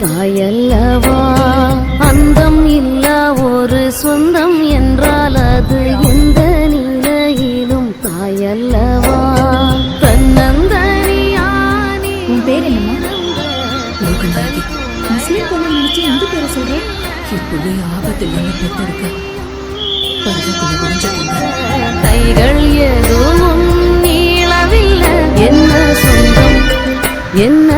தாயல்லவா? அந்தம் இல்ல ஒரு சொந்தம் என்றால் அது எந்த நிலையிலும் தாயல்லவா? தன்னந்தனியானே உன் பேர் என்னம்மா? முஸ்லீம் பொண்ணு நினைச்சு பேரை சொல்றேன்? ஆபத்தில் என்ன கைகள் எதுவும் நீளவில்லை. என்ன சொந்தம்? என்ன